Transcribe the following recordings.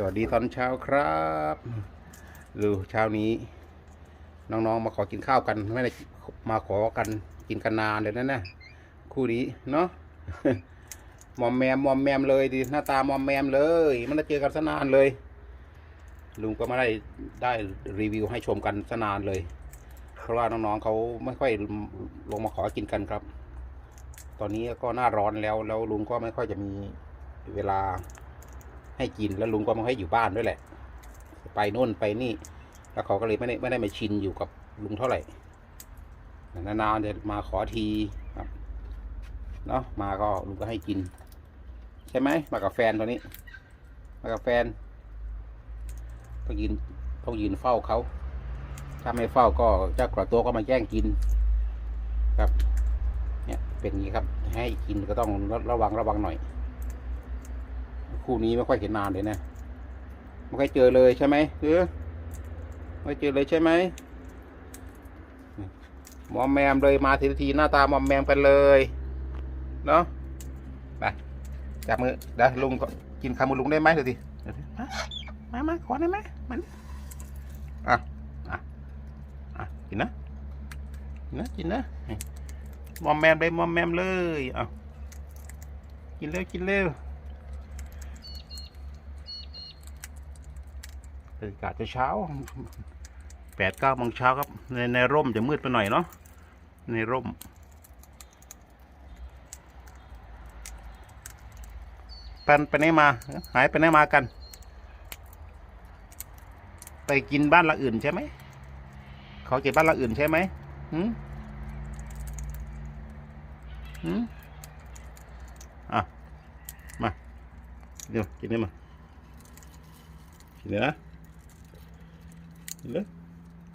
สวัสดีตอนเช้าครับดูเช้านี้ น้องๆมาขอกินข้าวกัน ไม่ได้มาขอกันกินกันนานเลยนะเนี่ยคู่นี้เนาะมอมแมมมอมแมมเลยดิหน้าตามอมแมมเลยไมันได้เจอกันสนานเลย ลุงก็ไม่ได้ได้รีวิวให้ชมกันสนานเลย เพราะว่าน้องๆเขาไม่ค่อยลงมาขอกินกันครับ ตอนนี้ก็หน้าร้อนแล้วแล้วลุงก็ไม่ค่อยจะมีเวลา ให้กินแล้วลุงก็ไม่ให้อยู่บ้านด้วยแหละ ไปโน่นไปนี่ แล้วเขาก็เลยไม่ได้ไม่ได้มาชินอยู่กับลุงเท่าไหร่นานๆจะมาขอทีครับเนาะมาก็ลุงก็ให้กิน ใช่ไหมมากับแฟนตัวนี้ มากับแฟนต้องยืนต้องยืนเฝ้าเขาถ้าไม่เฝ้าก็เจ้ากระตัวก็มาแย่งกิน ครับ เนี่ยเป็นอย่างนี้ครับ ให้กินก็ต้องระวังระวังหน่อย คู่นี้ไม่ค่อยเห็นนานเลยนะไม่ค่อยเจอเลยใช่ไหมเออไม่เจอเลยใช่ไหมมอมแมมเลยมาทีทีหน้าตามอมแมมกันเลยเนาะไปจับมือเดี๋ยวลุงกินคำมือลุงได้ไหมเดี๋ยวดิมามามาขอได้ไหมมันอะอะอะกินนะกินนะกินนะมอมแมมเลยมอมแมมเลยเอากินเร็วกินเร็ว บรรยากาศจะเช้าแปดเก้าโมงเช้าครับในในร่มจะมืดไปหน่อยเนาะในร่ม ปันไปไหนมา หายไปไหนมากัน ไปกินบ้านละอื่นใช่ไหมเขาเก็บบ้านละอื่นใช่ไหมหืมหืมอะ มา เดี๋ยวกินได้มากินเลยนะ กินเลย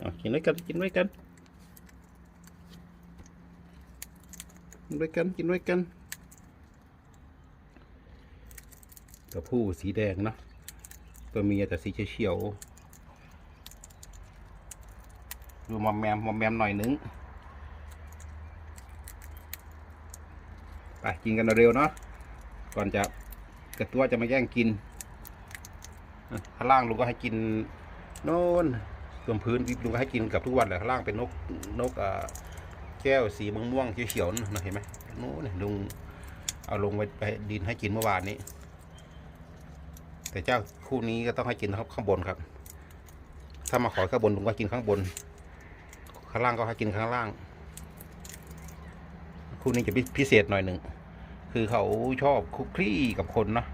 อะกินด้วยกันกินด้วยกันกินด้วยกันกินด้วยกันตัวผู้สีแดงเนอะตัวเมียแต่สีเขียวดูมอมแมมมอมแมมหน่อยนึงไปกินกันเร็วเนาะก่อนจะกระตัวจะมาแย่งกินข้างล่างลุงก็ให้กินโน่น ตรงพื้นลุงก็ให้กินกับทุกวันแหละข้างล่างเป็นนกนกแก้วสีม่วงม่วงๆเขียวๆนะเห็นไหมน่นนี่ลุงเอาลงไปไปดินให้กินเมื่อวานนี้ แต่เจ้าคู่นี้ก็ต้องให้กินข้างบนครับ ถ้ามาขอข้างบนลุงก็กินข้างบน ข้างล่างก็ให้กินข้างล่าง คู่นี้จะพิเศษหน่อยหนึ่งคือเขาชอบคุกคลี่กับคนเนาะ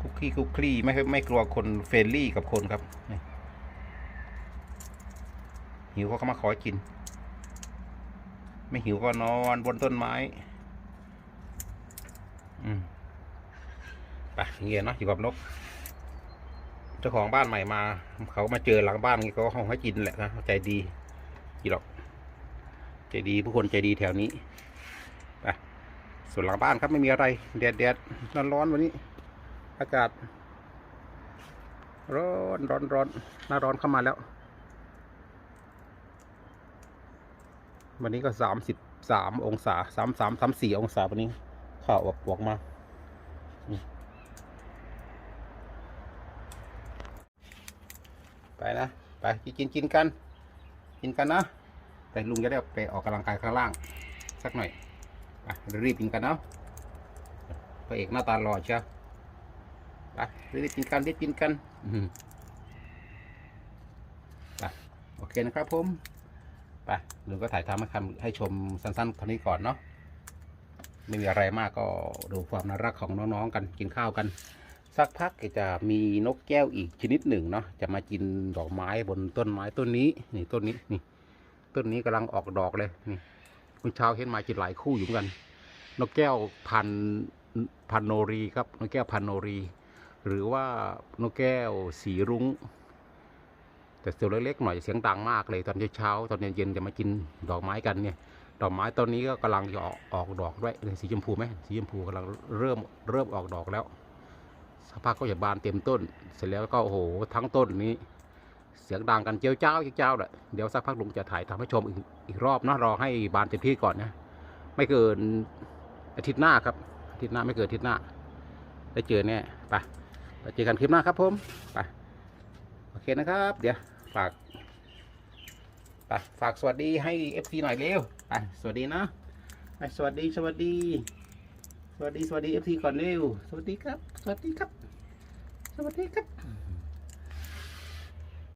คุกคีคุกคลี่ไม่ไม่กลัวคนเฟรนลี่กับคนครับนี่ หิวเขาก็มาขอกิน ไม่หิวก็นอนบนต้นไม้ อืมไปเงี้ยเนาะอยู่กับนก เจ้าของบ้านใหม่มา เขามาเจอหลังบ้านเขาก็คงให้กินแหละนะใจดีกี่หรอก ใจดีผู้คนใจดีแถวนี้ไปส่วนหลังบ้านครับไม่มีอะไรแดดแดดร้อนร้อนๆวันนี้ อากาศ ร้อนร้อนร้อนหน้าร้อนเข้ามาแล้ว วันนี้ก็สามสิบสามองศาสามสามสามสี่องศาวันนี้ข่าวออกบวกมาไปนะ ไปกินกินกัน กินกันนะ แต่ลุงจะได้ไปออกกำลังกายข้างล่าง สักหน่อยไปรีบกินกันเนาะพระเอกหน้าตาหล่อเชียวไปรีบกินกันรีบกินกันอืมไปโอเคนะครับผม ไปลุงก็ถ่ายทำให้คำให้ชมสั้นๆเท่านี้ก่อนเนาะไม่มีอะไรมากก็ดูความน่ารักของน้องๆกันกินข้าวกัน สักพักก็จะมีนกแก้วอีกชนิดหนึ่งเนาะจะมากินดอกไม้บนต้นไม้ต้นนี้นี่ต้นนี้นี่ ต้นนี้กำลังออกดอกเลยนี่คุณเช้าเห็นมากินหลายคู่อยู่เหมือนกัน นกแก้วพันพันโนรีครับนกแก้วพันโนรี หรือว่านกแก้วสีรุง้ง แต่ตัวเล็กๆหน่อยเสียงดังมากเลยตอนเช้าๆตอนเย็นๆจะมากินดอกไม้กันเนี่ยดอกไม้ตอนนี้ก็กำลังจะออกออกดอกด้วยสีชมพูไหมสีชมพูกำลังเริ่มเริ่มออกดอกแล้วสักพักก็จะบานเต็มต้น เสร็จแล้วก็โอ้โหทั้งต้นนี้ เสียงดังกันเจ้าเจ้าเจ้าแหละเดี๋ยวสักพักลุงจะถ่ายทำให้ชมอีกอีกรอบนะรอให้บานเต็มที่ก่อนนะไม่เกินอาทิตย์หน้าครับอาทิตย์หน้าไม่เกินอาทิตย์หน้า ได้เจอแน่ไปไปเจอกันคลิปหน้าครับผมไปโอเคนะครับ เดี๋ยว ฝากฝากสวัสดีให้เอฟซีหน่อยเร็วไปสวัสดีนะไปสวัสดีสวัสดี สวัสดีสวัสดีเอฟซีก่อนเร็ว สวัสดีครับ สวัสดีครับ สวัสดีครับ